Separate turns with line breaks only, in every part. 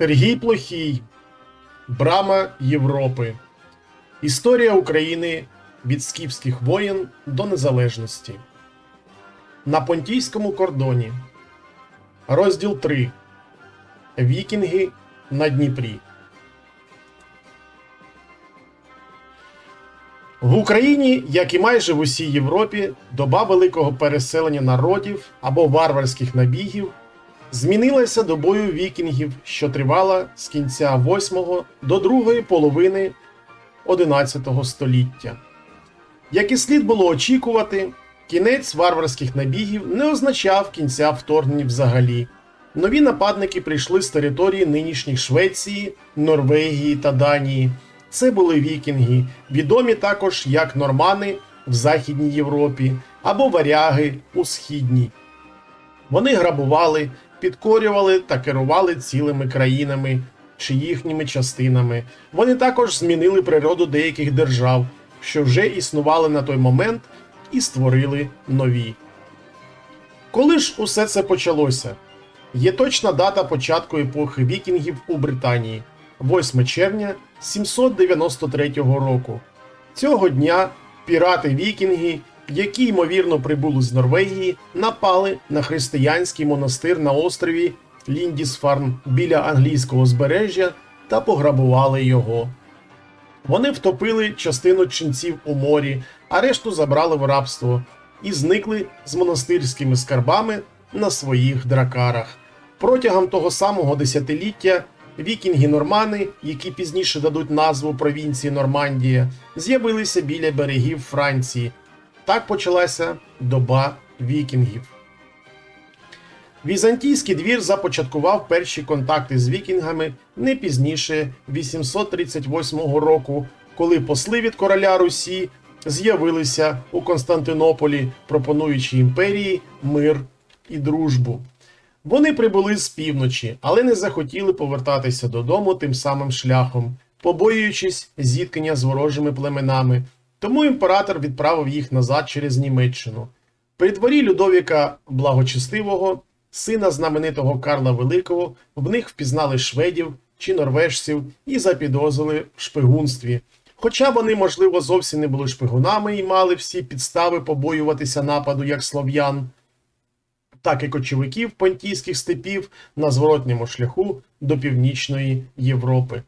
Сергій Плохій, Брама Європи. Історія України від скіфських воєн до незалежності. На Понтійському кордоні. Розділ 3. Вікінги на Дніпрі. В Україні, як і майже в усій Європі, доба великого переселення народів або варварських набігів змінилася добою вікінгів, що тривала з кінця 8 до другої половини 11 століття. Як і слід було очікувати, кінець варварських набігів не означав кінця вторгнень взагалі. Нові нападники прийшли з території нинішніх Швеції, Норвегії та Данії. Це були вікінги, відомі також як нормани в Західній Європі або варяги у Східній. Вони грабували, підкорювали та керували цілими країнами чи їхніми частинами. Вони також змінили природу деяких держав, що вже існували на той момент, і створили нові. Коли ж усе це почалося? Є точна дата початку епохи вікінгів у Британії 8 червня 793 року. Цього дня пірати-вікінги, які ймовірно прибули з Норвегії, напали на християнський монастир на острові Ліндісфарн біля англійського збережжя та пограбували його. Вони втопили частину ченців у морі, а решту забрали в рабство і зникли з монастирськими скарбами на своїх дракарах. Протягом того самого десятиліття вікінги-нормани, які пізніше дадуть назву провінції Нормандія, з'явилися біля берегів Франції. Так почалася доба вікінгів. Візантійський двір започаткував перші контакти з вікінгами не пізніше 838 року, коли посли від короля Русі з'явилися у Константинополі, пропонуючи імперії мир і дружбу. Вони прибули з півночі, але не захотіли повертатися додому тим самим шляхом, побоюючись зіткнення з ворожими племенами. Тому імператор відправив їх назад через Німеччину. При дворі Людовіка Благочестивого, сина знаменитого Карла Великого, в них впізнали шведів чи норвежців і запідозрили в шпигунстві. Хоча вони, можливо, зовсім не були шпигунами і мали всі підстави побоюватися нападу як слов'ян, так і кочовиків понтійських степів на зворотньому шляху до Північної Європи.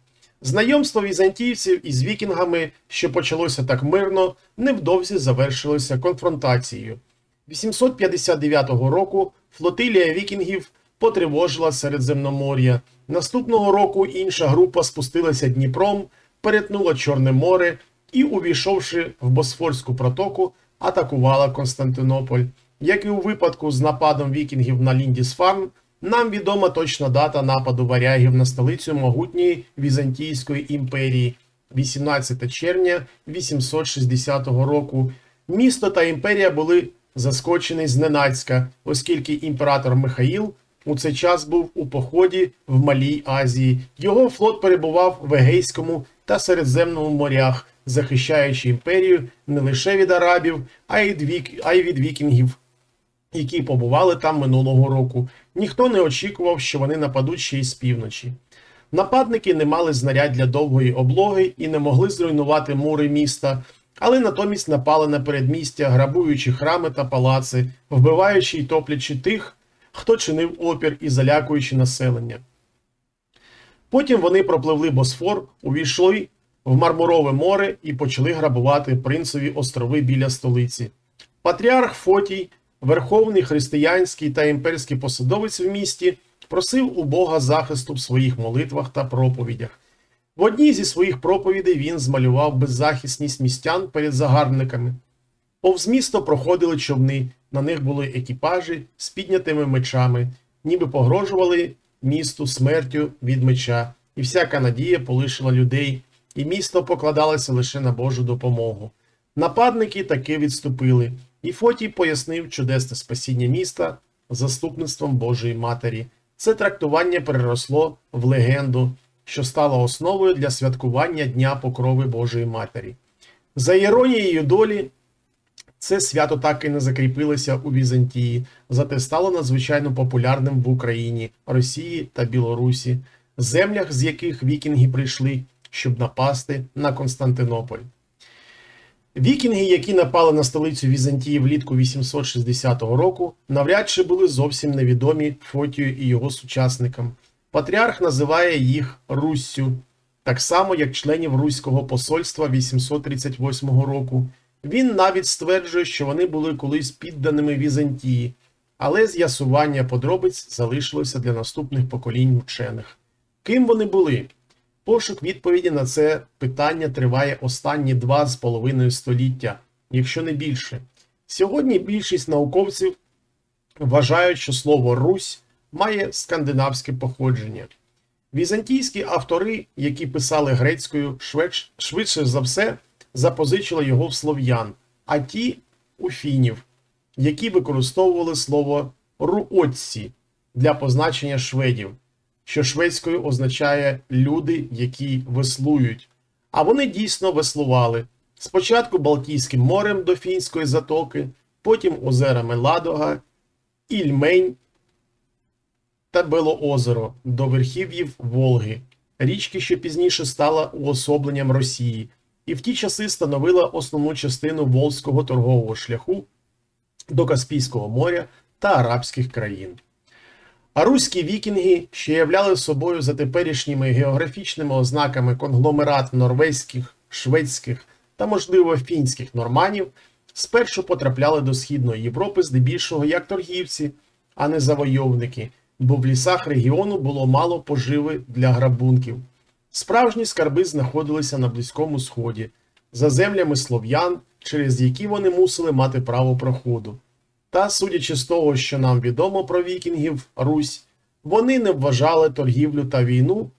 Знайомство візантійців із вікінгами, що почалося так мирно, невдовзі завершилося конфронтацією. 859 року флотилія вікінгів потривожила Середземномор'я. Наступного року інша група спустилася Дніпром, перетнула Чорне море і, увійшовши в Босфорську протоку, атакувала Константинополь. Як і у випадку з нападом вікінгів на Ліндісфарм, нам відома точна дата нападу варягів на столицю могутньої Візантійської імперії 18 червня 860 року. Місто та імперія були заскочені зненацька, оскільки імператор Михаїл у цей час був у поході в Малій Азії. Його флот перебував в Егейському та Середземному морях, захищаючи імперію не лише від арабів, а й від, вікінгів які побували там минулого року. Ніхто не очікував, що вони нападуть ще й з півночі. Нападники не мали знарядь для довгої облоги і не могли зруйнувати мури міста, але натомість напали на передмістя, грабуючи храми та палаци, вбиваючи й топлячи тих, хто чинив опір і залякуючи населення. Потім вони пропливли Босфор, увійшли в Мармурове море і почали грабувати принцеві острови біля столиці. Патріарх Фотій верховний християнський та імперський посадовець в місті просив у Бога захисту в своїх молитвах та проповідях. В одній зі своїх проповідей він змалював беззахисність містян перед загарбниками. Повз місто проходили човни, на них були екіпажі з піднятими мечами, ніби погрожували місту смертю від меча, і всяка надія полишила людей, і місто покладалося лише на Божу допомогу. Нападники таки відступили, і Фотій пояснив чудесне спасіння міста заступництвом Божої Матері. Це трактування переросло в легенду, що стало основою для святкування Дня Покрови Божої Матері. За іронією долі, це свято так і не закріпилося у Візантії, зате стало надзвичайно популярним в Україні, Росії та Білорусі. землях, з яких вікінги прийшли, щоб напасти на Константинополь. Вікінги, які напали на столицю Візантії влітку 860 року, навряд чи були зовсім невідомі Фотію і його сучасникам. Патріарх називає їх Руссю, так само як членів Руського посольства 838 року. Він навіть стверджує, що вони були колись підданими Візантії, але з'ясування подробиць залишилося для наступних поколінь вчених. Ким вони були? Пошук відповіді на це питання триває останні два з половиною століття, якщо не більше. Сьогодні більшість науковців вважають, що слово Русь має скандинавське походження. Візантійські автори, які писали грецькою, швидше за все запозичили його в слов'ян, а ті у фінів, які використовували слово руотці для позначення шведів, що шведською означає люди, які веслують. А вони дійсно веслували спочатку Балтійським морем до Фінської затоки, потім озерами Ладога, Ільмень та Белоозеро до верхів'їв Волги, річки, що пізніше стала уособленням Росії, і в ті часи становила основну частину Волзького торгового шляху до Каспійського моря та арабських країн. А руські вікінги, що являли собою за теперішніми географічними ознаками конгломерат норвезьких, шведських та, можливо, фінських норманів, спершу потрапляли до Східної Європи здебільшого як торгівці, а не завойовники, бо в лісах регіону було мало поживи для грабунків. Справжні скарби знаходилися на Близькому Сході, за землями слов'ян, через які вони мусили мати право проходу. Та, судячи з того, що нам відомо про вікінгів Русь, вони не вважали торгівлю та війну,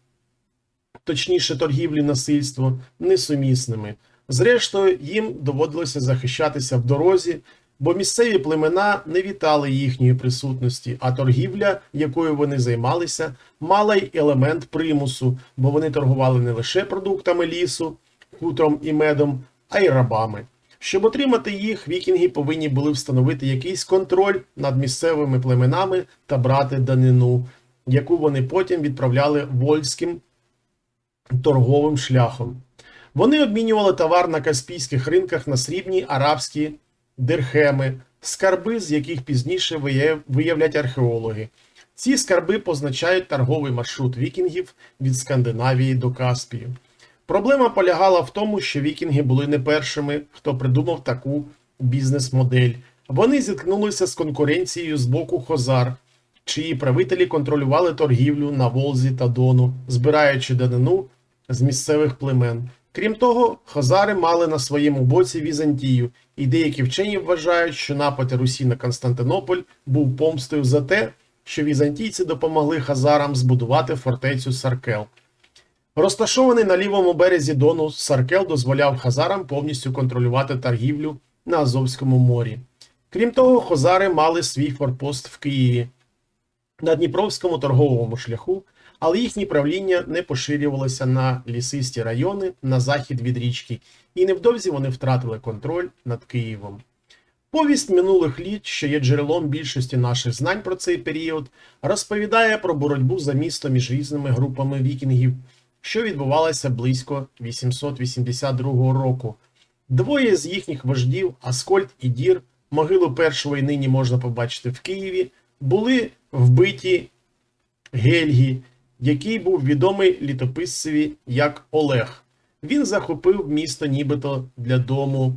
точніше торгівлю насильство, несумісними. Зрештою, їм доводилося захищатися в дорозі, бо місцеві племена не вітали їхньої присутності, а торгівля, якою вони займалися, мала й елемент примусу, бо вони торгували не лише продуктами лісу, хутром і медом, а й рабами. Щоб отримати їх, вікінги повинні були встановити якийсь контроль над місцевими племенами та брати данину, яку вони потім відправляли вольським торговим шляхом. Вони обмінювали товар на каспійських ринках на срібні арабські дирхеми, скарби, з яких пізніше виявлять археологи. Ці скарби позначають торговий маршрут вікінгів від Скандинавії до Каспію. Проблема полягала в тому, що вікінги були не першими, хто придумав таку бізнес-модель. Вони зіткнулися з конкуренцією з боку Хозар, чиї правителі контролювали торгівлю на Волзі та Дону, збираючи данину з місцевих племен. Крім того, хозари мали на своєму боці Візантію, і деякі вчені вважають, що напад Русі на Константинополь був помстою за те, що візантійці допомогли хазарам збудувати фортецю Саркел. Розташований на лівому березі Дону, Саркел дозволяв хазарам повністю контролювати торгівлю на Азовському морі. Крім того, хозари мали свій форпост в Києві на Дніпровському торговому шляху, але їхнє правління не поширювалося на лісисті райони на захід від річки, і невдовзі вони втратили контроль над Києвом. Повість минулих літ, що є джерелом більшості наших знань про цей період, розповідає про боротьбу за місто між різними групами вікінгів, що відбувалася близько 882 року. Двоє з їхніх вождів, Аскольд і Дір, могилу першої нині можна побачити в Києві, були вбиті Гельгі, який був відомий літописцеві як Олег. Він захопив місто нібито для дому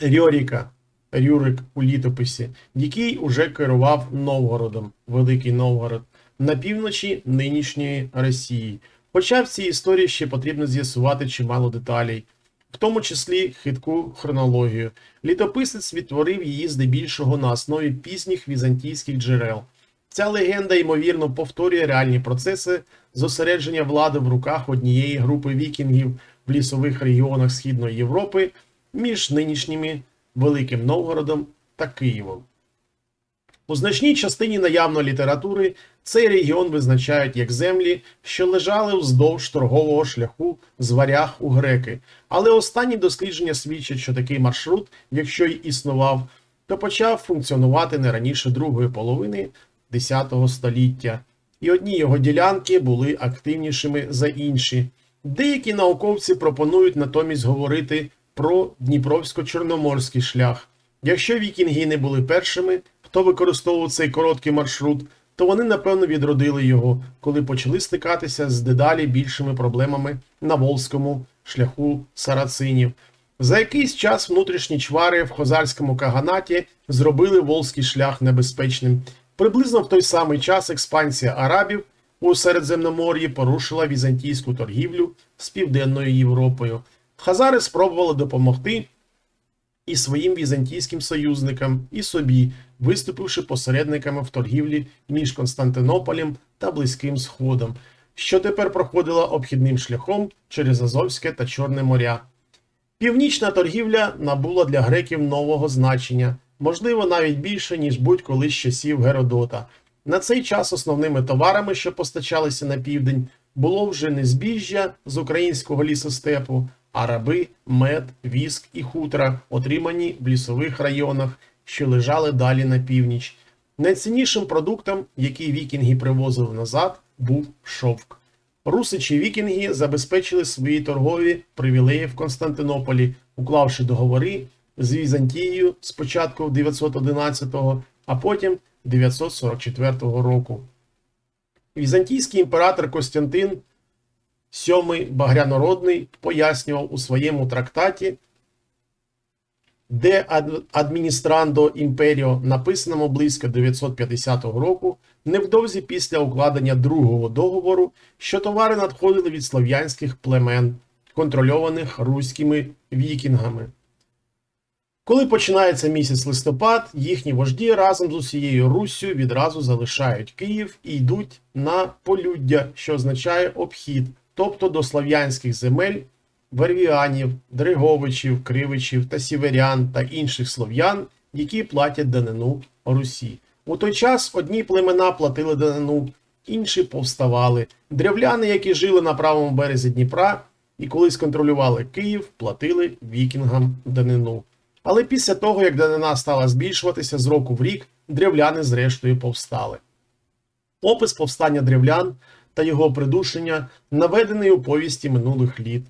Рьоріка, Рюрик у літописі, який уже керував Новгородом, Великий Новгород, на півночі нинішньої Росії. Хоча в цій історії ще потрібно з'ясувати чимало деталей, в тому числі хитку хронологію. Літописець відтворив її здебільшого на основі пізніх візантійських джерел. Ця легенда, ймовірно, повторює реальні процеси зосередження влади в руках однієї групи вікінгів в лісових регіонах Східної Європи між нинішніми Великим Новгородом та Києвом. У значній частині наявної літератури цей регіон визначають як землі, що лежали вздовж торгового шляху з варяг у греки. Але останні дослідження свідчать, що такий маршрут, якщо й існував, то почав функціонувати не раніше другої половини X століття. і одні його ділянки були активнішими за інші. Деякі науковці пропонують натомість говорити про Дніпровсько-Чорноморський шлях. Якщо вікінги не були першими, хто використовував цей короткий маршрут, то вони напевно відродили його, коли почали стикатися з дедалі більшими проблемами на Волзькому шляху сарацинів. За якийсь час внутрішні чвари в хозарському каганаті зробили Волзький шлях небезпечним. Приблизно в той самий час експансія арабів у Середземномор'ї порушила візантійську торгівлю з Південною Європою. Хазари спробували допомогти і своїм візантійським союзникам, і собі, виступивши посередниками в торгівлі між Константинополем та Близьким Сходом, що тепер проходила обхідним шляхом через Азовське та Чорне моря. Північна торгівля набула для греків нового значення, можливо, навіть більше, ніж будь-коли з часів Геродота. На цей час основними товарами, що постачалися на південь, було вже не збіжжя з українського лісостепу, а раби, мед, віск і хутра, отримані в лісових районах, що лежали далі на північ. Найціннішим продуктом, який вікінги привозили назад, був шовк. Русичі вікінги забезпечили свої торгові привілеї в Константинополі, уклавши договори з Візантією спочатку 911-го, а потім 944 року. Візантійський імператор Костянтин VII Багрянородний пояснював у своєму трактаті де адміністрандо імперіо, написаному близько 950 року, невдовзі після укладення другого договору, що товари надходили від слов'янських племен, контрольованих руськими вікінгами. Коли починається місяць листопад, їхні вожді разом з усією Руссю відразу залишають Київ і йдуть на полюддя, що означає обхід, тобто до слов'янських земель Вервіанів, Дриговичів, Кривичів та Сіверян та інших слов'ян, які платять данину Русі. У той час одні племена платили данину, інші повставали. Древляни, які жили на правому березі Дніпра і колись контролювали Київ, платили вікінгам данину. Але після того, як данина стала збільшуватися з року в рік, древляни зрештою повстали. Опис повстання древлян та його придушення наведений у повісті минулих літ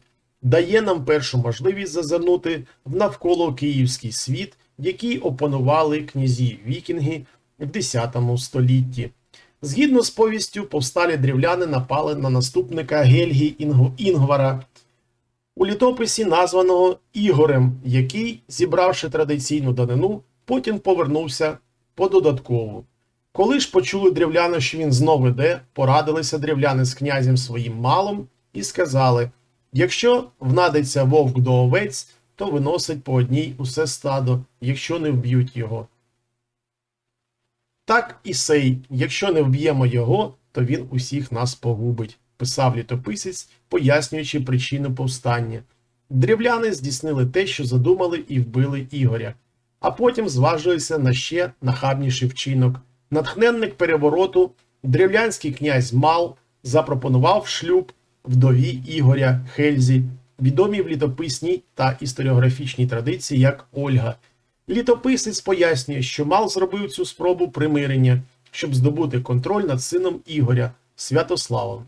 дає нам першу можливість зазирнути в навколо київський світ, який опанували князі вікінги в X столітті. Згідно з повістю, повсталі дрівляни напали на наступника Гельгі Інгвара у літописі, названого Ігорем, який, зібравши традиційну данину, потім повернувся по додаткову. Коли ж почули дрівляни, що він знову йде, порадилися дрівляни з князем своїм малом і сказали Якщо внадиться вовк до овець, то виносить по одній усе стадо, якщо не вб'ють його. Так і сей, якщо не вб'ємо його, то він усіх нас погубить, писав літописець, пояснюючи причину повстання. Древляни здійснили те, що задумали, і вбили Ігоря, а потім зважилися на ще нахабніший вчинок. Натхненник перевороту, древлянський князь Мал запропонував шлюб вдові Ігоря Хельзі, відомі в літописній та історіографічній традиції як Ольга. Літописець пояснює, що Мал зробив цю спробу примирення, щоб здобути контроль над сином Ігоря Святославом.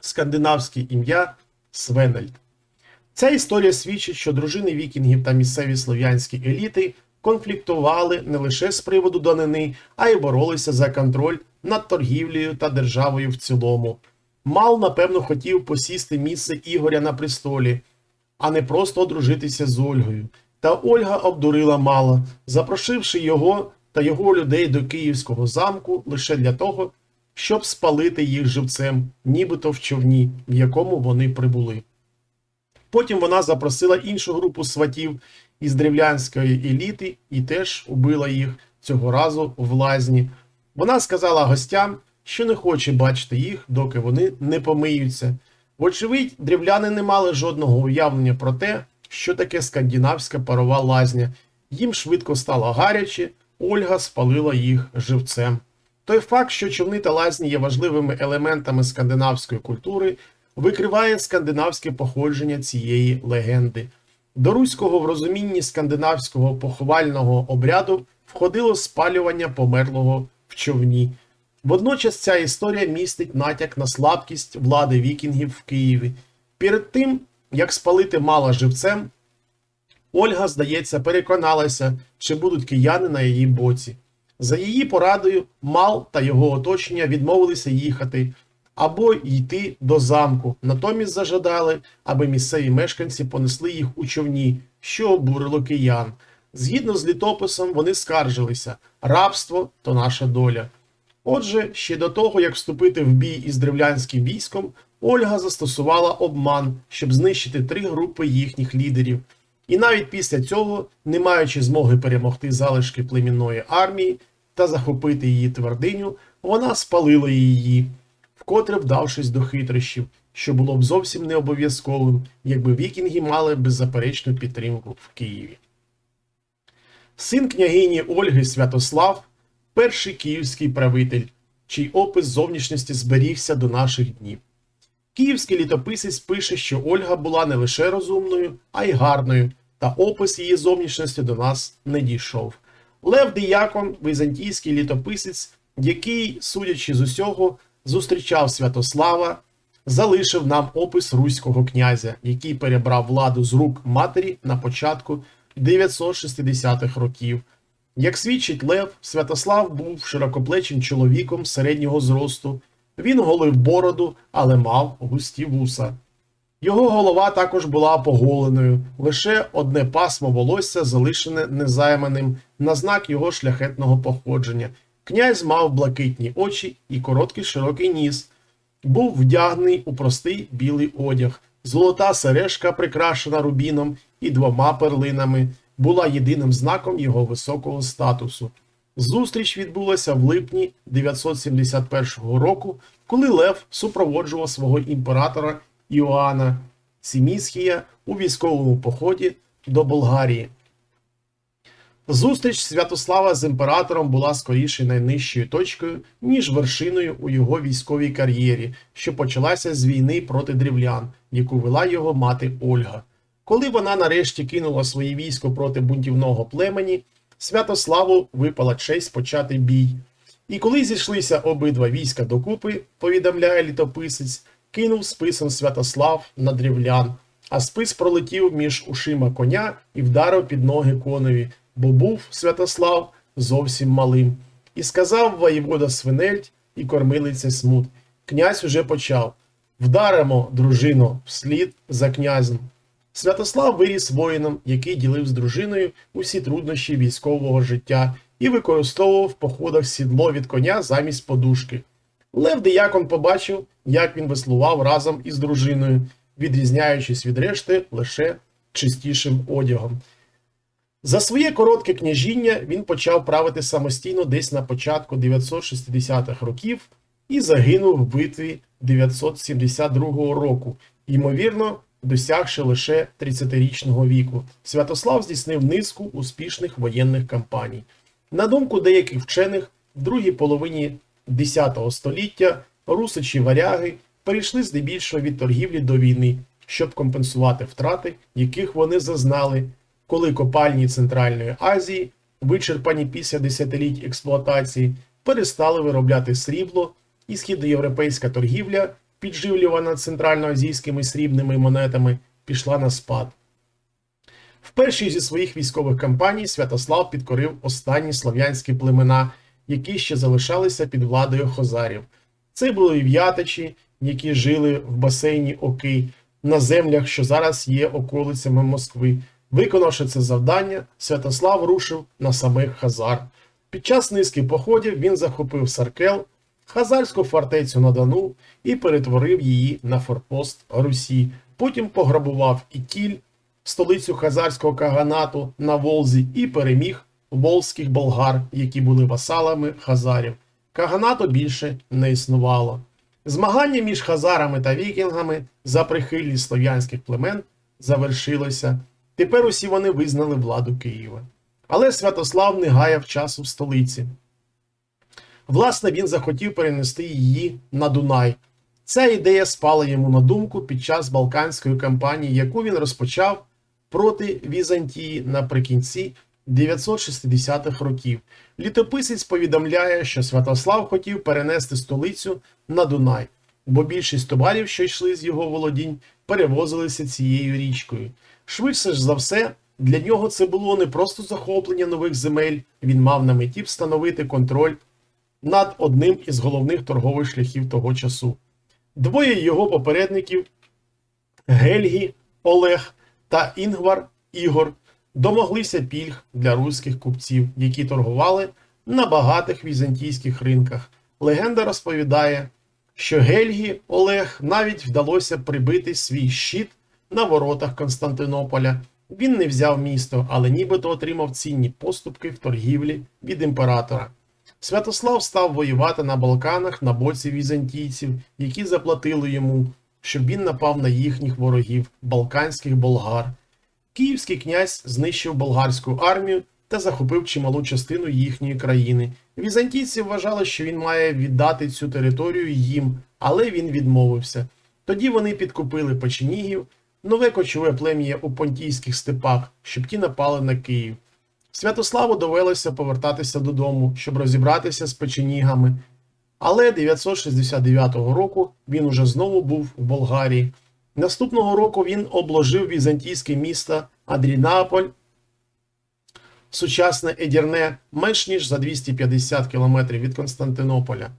Скандинавське ім'я Свенельд. Ця історія свідчить, що дружини вікінгів та місцеві слов'янські еліти конфліктували не лише з приводу данини, а й боролися за контроль над торгівлею та державою в цілому. Мал, напевно, хотів посісти місце Ігоря на престолі, а не просто одружитися з Ольгою. Та Ольга обдурила Мала, запрошивши його та його людей до Київського замку лише для того, щоб спалити їх живцем, нібито в човні, в якому вони прибули. Потім вона запросила іншу групу сватів із древлянської еліти і теж убила їх цього разу в лазні. Вона сказала гостям що не хоче бачити їх, доки вони не помиються. Вочевидь, дрівляни не мали жодного уявлення про те, що таке скандинавська парова лазня. Їм швидко стало гаряче, Ольга спалила їх живцем. Той факт, що човни та лазні є важливими елементами скандинавської культури, викриває скандинавське походження цієї легенди. До руського в розумінні скандинавського поховального обряду входило спалювання померлого в човні. Водночас ця історія містить натяк на слабкість влади вікінгів в Києві. Перед тим, як спалити мала живцем, Ольга, здається, переконалася, що будуть кияни на її боці. За її порадою, Мал та його оточення відмовилися їхати або йти до замку. Натомість зажадали, аби місцеві мешканці понесли їх у човні, що обурило киян. Згідно з літописом, вони скаржилися: рабство то наша доля. Отже, ще до того, як вступити в бій із древлянським військом, Ольга застосувала обман, щоб знищити три групи їхніх лідерів. І навіть після цього, не маючи змоги перемогти залишки племінної армії та захопити її твердиню, вона спалила її, вкотре вдавшись до хитрощів, що було б зовсім не обов'язковим, якби вікінги мали беззаперечну підтримку в Києві. Син княгині Ольги Святослав, перший київський правитель, чий опис зовнішності зберігся до наших днів. Київський літописець пише, що Ольга була не лише розумною, а й гарною, та опис її зовнішності до нас не дійшов. Лев Діякон, візантійський літописець, який, судячи з усього, зустрічав Святослава, залишив нам опис руського князя, який перебрав владу з рук матері на початку 960-х років. Як свідчить Лев, Святослав був широкоплечим чоловіком середнього зросту. Він голив бороду, але мав густі вуса. Його голова також була поголеною, лише одне пасмо волосся залишене незайманим на знак його шляхетного походження. Князь мав блакитні очі і короткий широкий ніс, був вдягнений у простий білий одяг. Золота сережка, прикрашена рубіном і двома перлинами, була єдиним знаком його високого статусу. Зустріч відбулася в липні 971 року, коли Лев супроводжував свого імператора Іоанна Сімісхія у військовому поході до Болгарії. Зустріч Святослава з імператором була скоріше найнижчою точкою, ніж вершиною у його військовій кар'єрі, що почалася з війни проти дрівлян, яку вела його мати Ольга. Коли вона нарешті кинула своє військо проти бунтівного племені, Святославу випала честь почати бій. І коли зійшлися обидва війська докупи, повідомляє літописець, кинув списом Святослав на дрівлян, а спис пролетів між ушима коня і вдарив під ноги конові, бо був Святослав зовсім малим. І сказав воєвода Свинельд і кормилиця Смут. Князь уже почав. Вдаримо, дружино, вслід за князем. Святослав виріс воїном, який ділив з дружиною усі труднощі військового життя і використовував в походах сідло від коня замість подушки. Лев Деякон побачив, як він веслував разом із дружиною, відрізняючись від решти лише чистішим одягом. За своє коротке княжіння він почав правити самостійно десь на початку 960-х років і загинув в битві 972 року, ймовірно, досягши лише 30-річного віку. Святослав здійснив низку успішних воєнних кампаній. На думку деяких вчених, в другій половині X століття русичі варяги перейшли здебільшого від торгівлі до війни, щоб компенсувати втрати, яких вони зазнали, коли копальні Центральної Азії, вичерпані після десятиліть експлуатації, перестали виробляти срібло, і східноєвропейська торгівля, підживлювана центральноазійськими срібними монетами, пішла на спад. В першій зі своїх військових кампаній Святослав підкорив останні слов'янські племена, які ще залишалися під владою хозарів. Це були в'ятичі, які жили в басейні Оки на землях, що зараз є околицями Москви. Виконавши це завдання, Святослав рушив на самих Хазар. Під час низки походів він захопив Саркел, Хазарську фортецю на Дону і перетворив її на форпост Русі. Потім пограбував і Кіль, столицю Хазарського каганату на Волзі, і переміг волзьких болгар, які були васалами Хазарів. Каганату більше не існувало. Змагання між хазарами та вікінгами за прихильність слов'янських племен завершилося. Тепер усі вони визнали владу Києва. Але Святослав не гаяв часу в столиці. Власне, він захотів перенести її на Дунай. Ця ідея спала йому на думку під час Балканської кампанії, яку він розпочав проти Візантії наприкінці 960-х років. Літописець повідомляє, що Святослав хотів перенести столицю на Дунай, бо більшість товарів, що йшли з його володінь, перевозилися цією річкою. Швидше ж за все, для нього це було не просто захоплення нових земель, він мав на меті встановити контроль над одним із головних торгових шляхів того часу. Двоє його попередників Гельгі Олег та Інгвар Ігор домоглися пільг для руських купців, які торгували на багатих візантійських ринках. Легенда розповідає, що Гельгі Олег навіть вдалося прибити свій щит на воротах Константинополя. Він не взяв місто, але нібито отримав цінні поступки в торгівлі від імператора. Святослав став воювати на Балканах на боці візантійців, які заплатили йому, щоб він напав на їхніх ворогів, балканських болгар. Київський князь знищив болгарську армію та захопив чималу частину їхньої країни. Візантійці вважали, що він має віддати цю територію їм, але він відмовився. Тоді вони підкупили печенігів, нове кочове плем'я у понтійських степах, щоб ті напали на Київ. Святославу довелося повертатися додому, щоб розібратися з печенігами. Але 969 року він уже знову був в Болгарії. Наступного року він обложив візантійське місто Адрінаполь, сучасне Едірне, менш ніж за 250 кілометрів від Константинополя.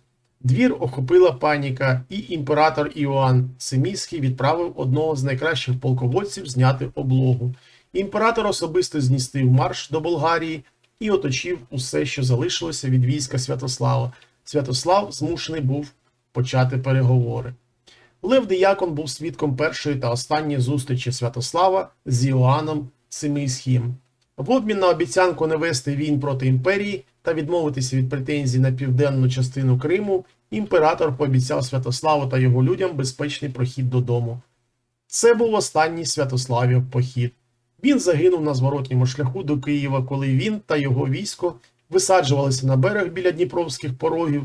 Двір охопила паніка, і імператор Іоанн Семіський відправив одного з найкращих полководців зняти облогу. Імператор особисто зністив марш до Болгарії і оточив усе, що залишилося від війська Святослава. Святослав змушений був почати переговори. Лев Діякон був свідком першої та останньої зустрічі Святослава з Іоанном Семийським. В обмін на обіцянку не вести війн проти імперії та відмовитися від претензій на південну частину Криму, імператор пообіцяв Святославу та його людям безпечний прохід додому. Це був останній Святославів похід. Він загинув на зворотньому шляху до Києва, коли він та його військо висаджувалися на берег біля Дніпровських порогів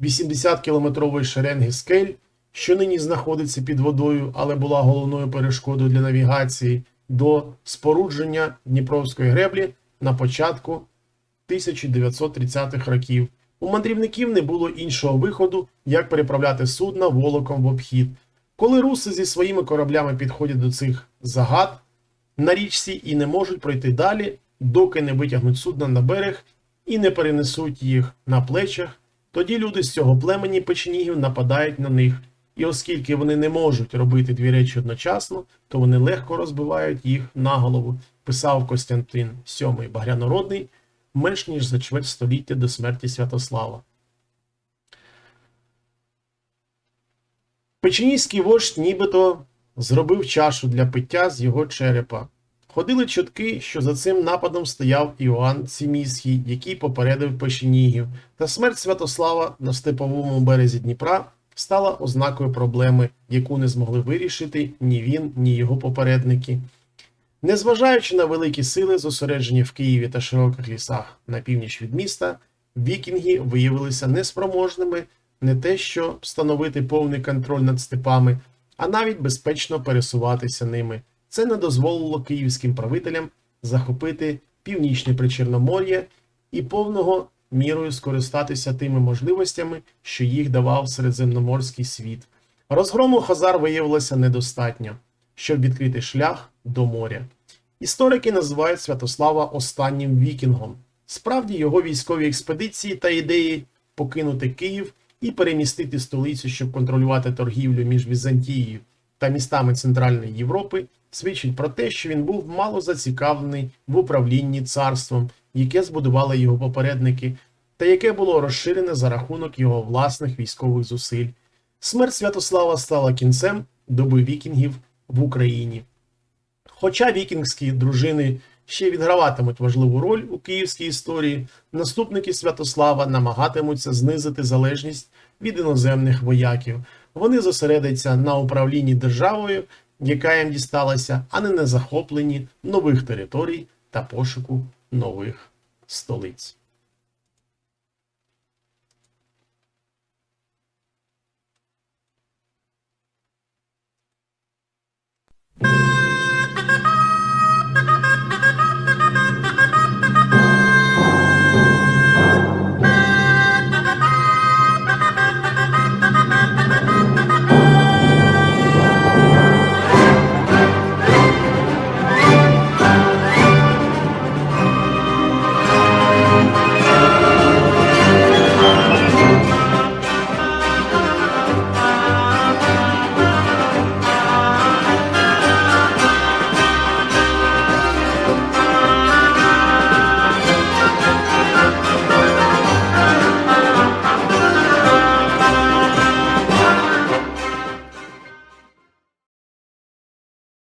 80-кілометрової шеренги скель, що нині знаходиться під водою, але була головною перешкодою для навігації до спорудження Дніпровської греблі на початку 1930-х років. У мандрівників не було іншого виходу, як переправляти судна волоком в обхід. Коли руси зі своїми кораблями підходять до цих загад на річці і не можуть пройти далі, доки не витягнуть судна на берег і не перенесуть їх на плечах, тоді люди з цього племені печенігів нападають на них. І оскільки вони не можуть робити дві речі одночасно, то вони легко розбивають їх на голову, писав Костянтин VII Багрянородний менш ніж за чверть століття до смерті Святослава. Печенійський вождь нібито зробив чашу для пиття з його черепа. Ходили чутки, що за цим нападом стояв Іоанн Ціміський, який попередив печенігів, та смерть Святослава на степовому березі Дніпра стала ознакою проблеми, яку не змогли вирішити ні він, ні його попередники. Незважаючи на великі сили, зосереджені в Києві та широких лісах на північ від міста, вікінги виявилися неспроможними не те, що встановити повний контроль над степами, а навіть безпечно пересуватися ними. Це не дозволило київським правителям захопити північне причорномор'я і повного мірою скористатися тими можливостями, що їх давав середземноморський світ. Розгрому Хазар виявилося недостатньо, щоб відкрити шлях до моря. Історики називають Святослава останнім вікінгом. Справді його військові експедиції та ідеї покинути Київ і перемістити столицю, щоб контролювати торгівлю між Візантією та містами Центральної Європи, свідчить про те, що він був мало зацікавлений в управлінні царством, яке збудували його попередники, та яке було розширене за рахунок його власних військових зусиль. Смерть Святослава стала кінцем доби вікінгів в Україні. Хоча вікінгські дружини ще відграватимуть важливу роль у київській історії, наступники Святослава намагатимуться знизити залежність від іноземних вояків. Вони зосередяться на управлінні державою, яка їм дісталася, а не на захопленні нових територій та пошуку нових столиць.